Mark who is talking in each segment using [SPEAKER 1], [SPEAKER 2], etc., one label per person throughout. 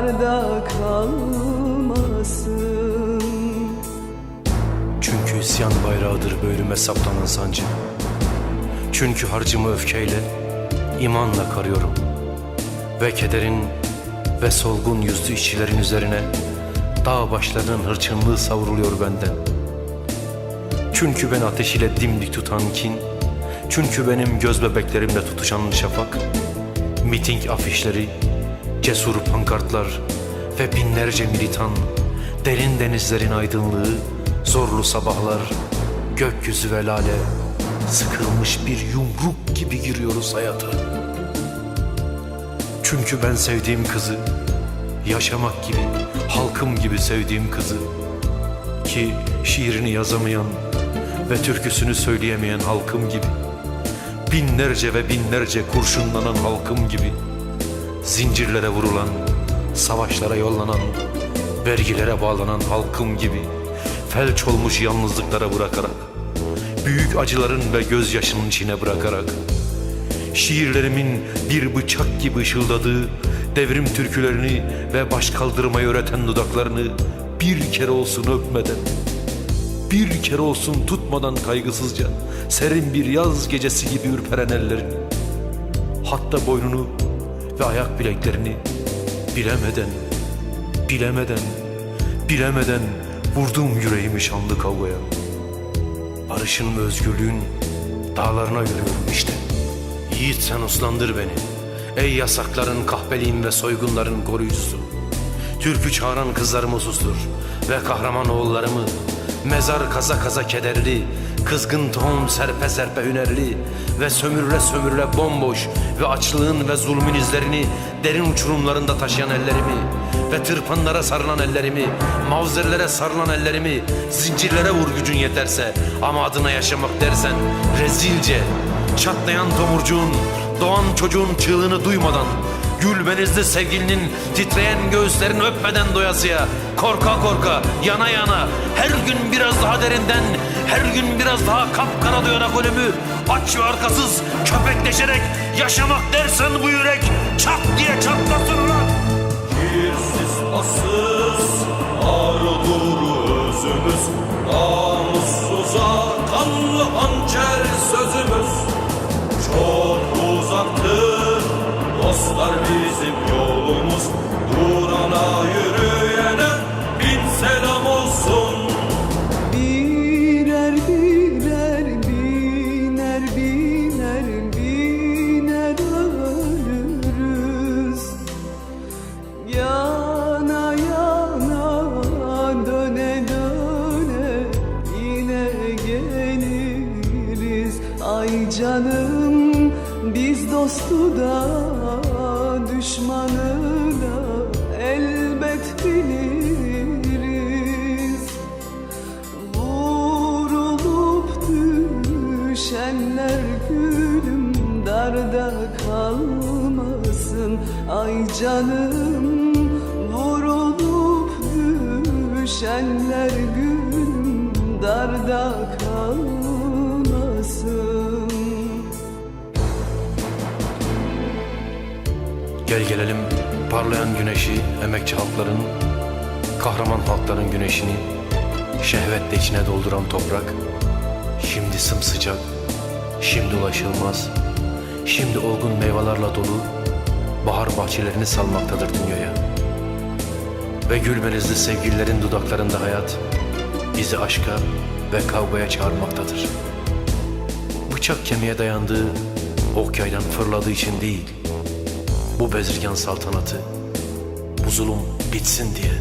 [SPEAKER 1] darda kalmasın
[SPEAKER 2] Çünkü isyan bayrağıdır bölüme saplanan sancı. Çünkü harcımı öfkeyle, imanla karıyorum. Ve kederin ve solgun yüzlü işçilerin üzerine dağ başlarının hırçınlığı savruluyor benden. Çünkü ben ateş ile dimdik tutan kin, çünkü benim göz bebeklerimle tutuşan şafak, miting afişleri, cesur pankartlar ve binlerce militan, derin denizlerin aydınlığı, zorlu sabahlar, gökyüzü ve lale, sıkılmış bir yumruk gibi giriyoruz hayata. Çünkü ben sevdiğim kızı, yaşamak gibi, halkım gibi sevdiğim kızı, ki şiirini yazamayan ve türküsünü söyleyemeyen halkım gibi, binlerce ve binlerce kurşunlanan halkım gibi, zincirlere vurulan, savaşlara yollanan, vergilere bağlanan halkım gibi, felç olmuş yalnızlıklara bırakarak, büyük acıların ve gözyaşının içine bırakarak, şiirlerimin bir bıçak gibi ışıldadığı devrim türkülerini ve baş kaldırmayı öğreten dudaklarını bir kere olsun öpmeden, bir kere olsun tutmadan kaygısızca serin bir yaz gecesi gibi ürperen ellerini, hatta boynunu ve ayak bileklerini bilemeden, bilemeden, bilemeden vurdum yüreğimi şanlı kavgaya. Barışın ve özgürlüğün dağlarına yürüyorum işte. Yiğit sen uslandır beni. Ey yasakların, kahpeliğin ve soygunların koruyucusu. Türkü çağıran kızlarımı sustur ve kahraman oğullarımı mezar kaza kaza kederli, kızgın tohum serpe serpe hünerli ve sömürle sömürle bomboş ve açlığın ve zulmün izlerini derin uçurumlarında taşıyan ellerimi ve tırpanlara sarılan ellerimi, mavzerlere sarılan ellerimi, zincirlere vur gücün yeterse ama adına yaşamak dersen rezilce, çatlayan tomurcuğun, doğan çocuğun çığlığını duymadan Gül benizli sevgilinin titreyen göğüslerini öpmeden doyasıya Korka korka, yana yana, her gün biraz daha derinden Her gün biraz daha kapkara duyarak ölümü Aç ve arkasız, köpekleşerek yaşamak dersen bu yürek Çat diye çatlasın ulan
[SPEAKER 3] Kirsiz asız ağrıdır özümüz Namussuza kanlı hançer
[SPEAKER 1] dostu da düşmanı da elbet biliriz. Vurulup düşenler gülüm darda kalmasın. Ay canım vurulup düşenler gülüm darda kalmasın
[SPEAKER 2] Gel gelelim parlayan güneşi emekçi halkların, kahraman halkların güneşini şehvetle içine dolduran toprak, şimdi sımsıcak, şimdi ulaşılmaz, şimdi olgun meyvelerle dolu bahar bahçelerini salmaktadır dünyaya. Ve gül sevgililerin dudaklarında hayat bizi aşka ve kavgaya çağırmaktadır. Bıçak kemiğe dayandığı ok yaydan fırladığı için değil, bu bezirgan saltanatı, bu zulüm bitsin diye.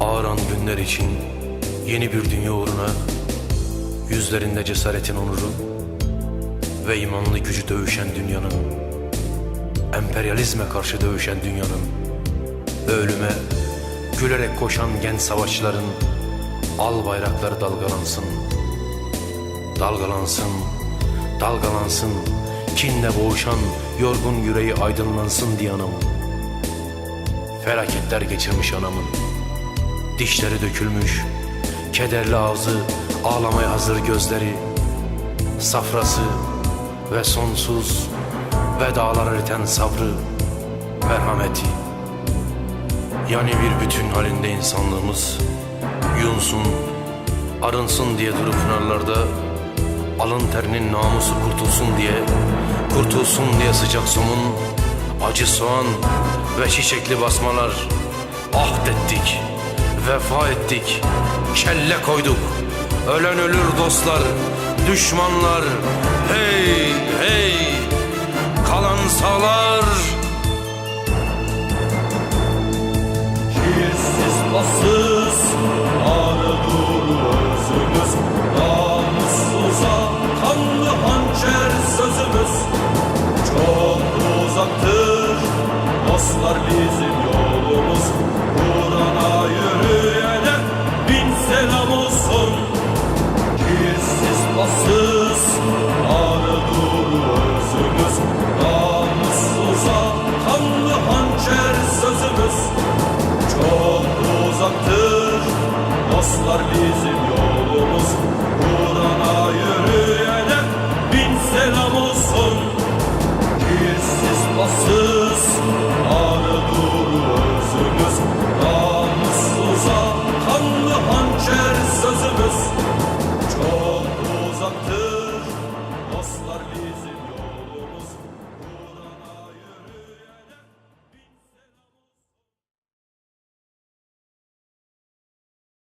[SPEAKER 2] Ağıran günler için yeni bir dünya uğruna yüzlerinde cesaretin onuru ve imanlı gücü dövüşen dünyanın, emperyalizme karşı dövüşen dünyanın ölüme gülerek koşan genç savaşçıların al bayrakları dalgalansın. Dalgalansın, dalgalansın, kinle boğuşan yorgun yüreği aydınlansın diye anamın. Felaketler geçirmiş anamın. Dişleri dökülmüş, kederli ağzı, ağlamaya hazır gözleri, safrası ve sonsuz
[SPEAKER 4] ve dağlar eriten sabrı, merhameti. Yani bir bütün halinde insanlığımız yunsun, arınsın diye durup pınarlarda alın terinin namusu kurtulsun diye, kurtulsun diye sıcak somun, acı soğan ve çiçekli basmalar ahdettik, vefa ettik, kelle koyduk. Ölen ölür dostlar, düşmanlar, hey hey, kalan sağlar.
[SPEAKER 2] Kirsiz bassız Dostlar bizim